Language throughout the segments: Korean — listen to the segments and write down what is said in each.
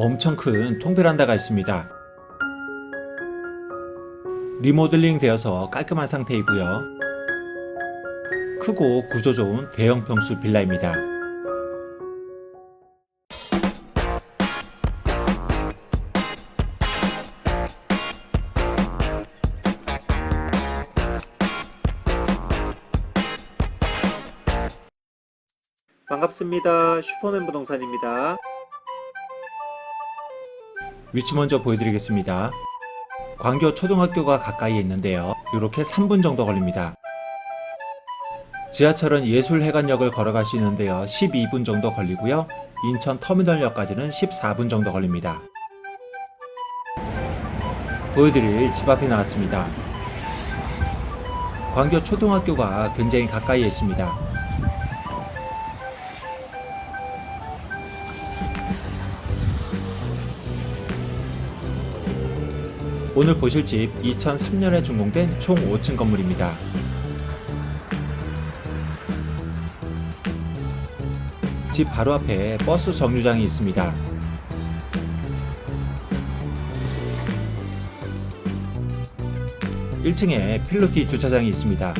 엄청 큰 통베란다가 있습니다. 리모델링 되어서 깔끔한 상태이고요. 크고 구조 좋은 대형 평수 빌라입니다. 반갑습니다. 슈퍼맨 부동산입니다. 위치 먼저 보여드리겠습니다. 광교 초등학교가 가까이에 있는데요. 이렇게 3분 정도 걸립니다. 지하철은 예술회관역을 걸어갈 수 있는데요. 12분 정도 걸리고요. 인천 터미널역까지는 14분 정도 걸립니다. 보여드릴 집 앞에 나왔습니다. 광교 초등학교가 굉장히 가까이에 있습니다. 오늘 보실 집 2003년에 준공된 총 5층 건물입니다. 집 바로 앞에 버스 정류장이 있습니다. (1층에) 필로티 주차장이 있습니다.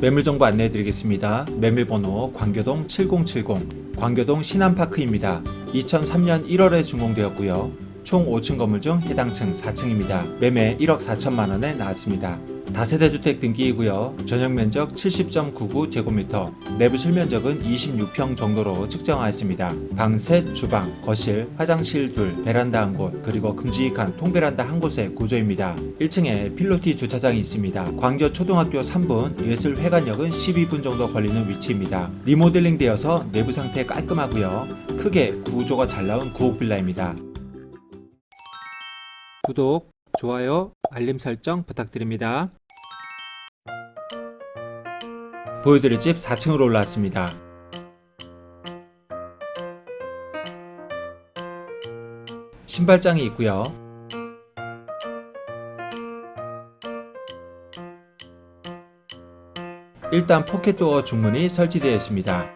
매물 정보 안내해 드리겠습니다. 매물 번호 광교동 7070 광교동 신안파크입니다. 2003년 1월에 준공되었고요. 총 5층 건물 중 해당 층 4층입니다. 매매 1억 4천만 원에 나왔습니다. 다세대 주택 등기이고요. 전용 면적 70.99제곱미터, 내부 실면적은 26평 정도로 측정하였습니다. 방 셋, 주방, 거실, 화장실 둘, 베란다 한 곳, 그리고 큼직한 통베란다 한 곳의 구조입니다. 1층에 필로티 주차장이 있습니다. 광교 초등학교 3분, 예술회관역은 12분 정도 걸리는 위치입니다. 리모델링 되어서 내부 상태 깔끔하고요. 크게 구조가 잘 나온 구옥 빌라입니다. 구독, 좋아요, 알림 설정 부탁드립니다. 보여드릴 집 4층으로 올라왔습니다. 신발장이 있고요. 일단 포켓도어 중문이 설치되어 있습니다.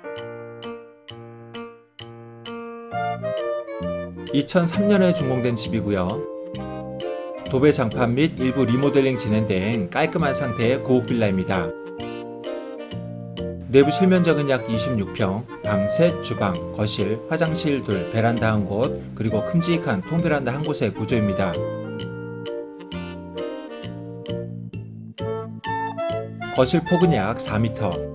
2003년에 준공된 집이고요. 도배 장판 및 일부 리모델링 진행된 깔끔한 상태의 고급 빌라입니다. 내부 실면적은 약 26평, 방 셋, 주방, 거실, 화장실 둘, 베란다 한 곳, 그리고 큼직한 통베란다 한 곳의 구조입니다. 거실 폭은 약 4m.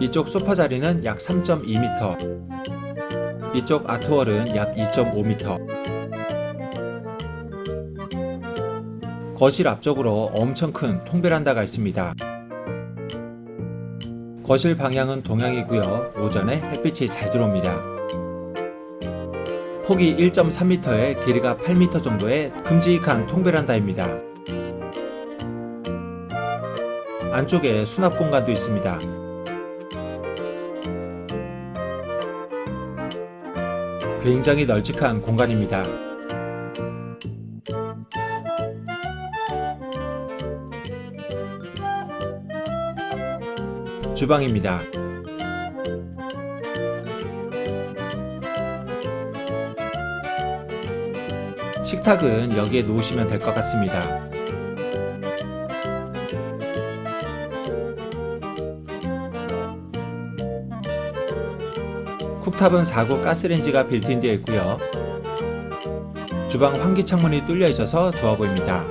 이쪽 소파 자리는 약 3.2m. 이쪽 아트월은 약 2.5m. 거실 앞쪽으로 엄청 큰 통베란다가 있습니다. 거실 방향은 동향이고요. 오전에 햇빛이 잘 들어옵니다. 폭이 1.3m에 길이가 8m 정도의 큼직한 통베란다입니다. 안쪽에 수납 공간도 있습니다. 굉장히 널찍한 공간입니다. 주방입니다. 식탁은 여기에 놓으시면 될 것 같습니다. 쿡탑은 4구 가스레인지가 빌트인되어 있고요. 주방 환기 창문이 뚫려 있어서 좋아 보입니다.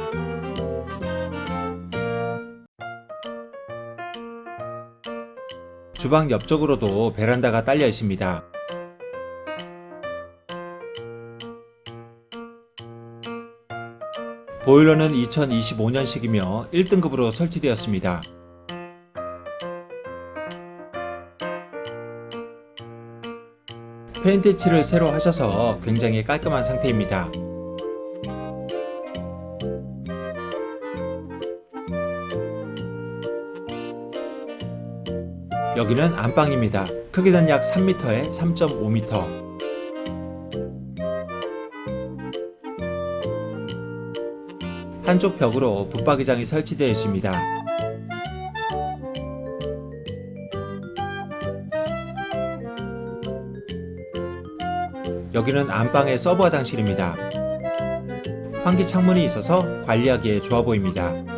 주방 옆쪽으로도 베란다가 딸려 있습니다. 보일러는 2025년식이며 1등급으로 설치되었습니다. 페인트 칠을 새로 하셔서 굉장히 깔끔한 상태입니다. 여기는 안방입니다. 크기는 약 3m에 3.5m. 한쪽 벽으로 붙박이장이 설치되어 있습니다. 여기는 안방의 서브 화장실입니다. 환기 창문이 있어서 관리하기에 좋아 보입니다.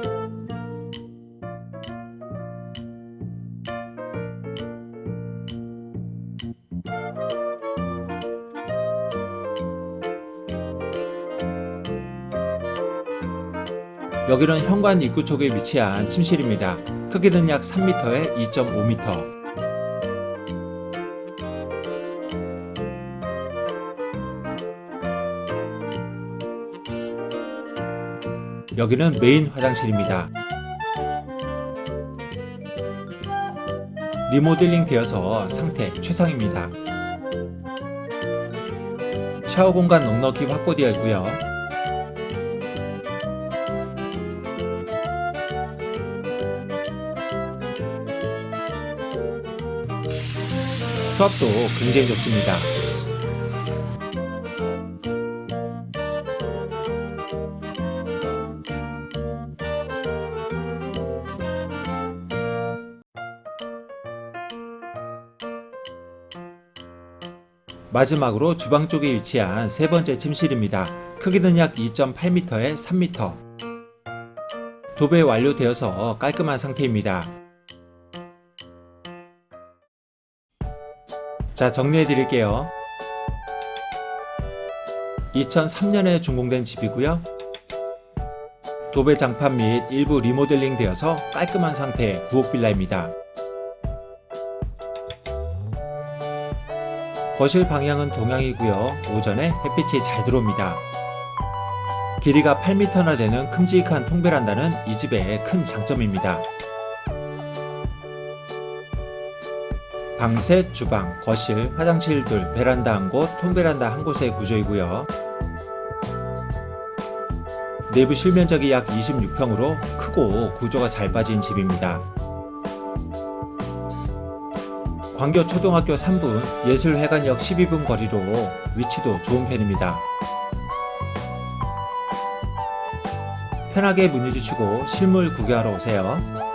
여기는 현관 입구 쪽에 위치한 침실입니다. 크기는 약 3m에 2.5m. 여기는 메인 화장실입니다. 리모델링 되어서 상태 최상입니다. 샤워 공간 넉넉히 확보되어 있고요. 수압도 굉장히 좋습니다. 마지막으로 주방 쪽에 위치한 세 번째 침실입니다. 크기는 약 2.8m에 3m. 도배 완료되어서 깔끔한 상태입니다. 자, 정리해 드릴게요. 2003년에 준공된 집이고요. 도배 장판 및 일부 리모델링 되어서 깔끔한 상태의 구옥 빌라입니다. 거실 방향은 동향이고요. 오전에 햇빛이 잘 들어옵니다. 길이가 8m나 되는 큼직한 통베란다는 이 집의 큰 장점입니다. 방셋, 주방, 거실, 화장실 둘, 베란다 한 곳, 통베란다 한 곳의 구조이고요. 내부 실면적이 약 26평으로 크고 구조가 잘 빠진 집입니다. 광교 초등학교 3분, 예술회관역 12분 거리로 위치도 좋은 편입니다. 편하게 문의 주시고 실물 구경하러 오세요.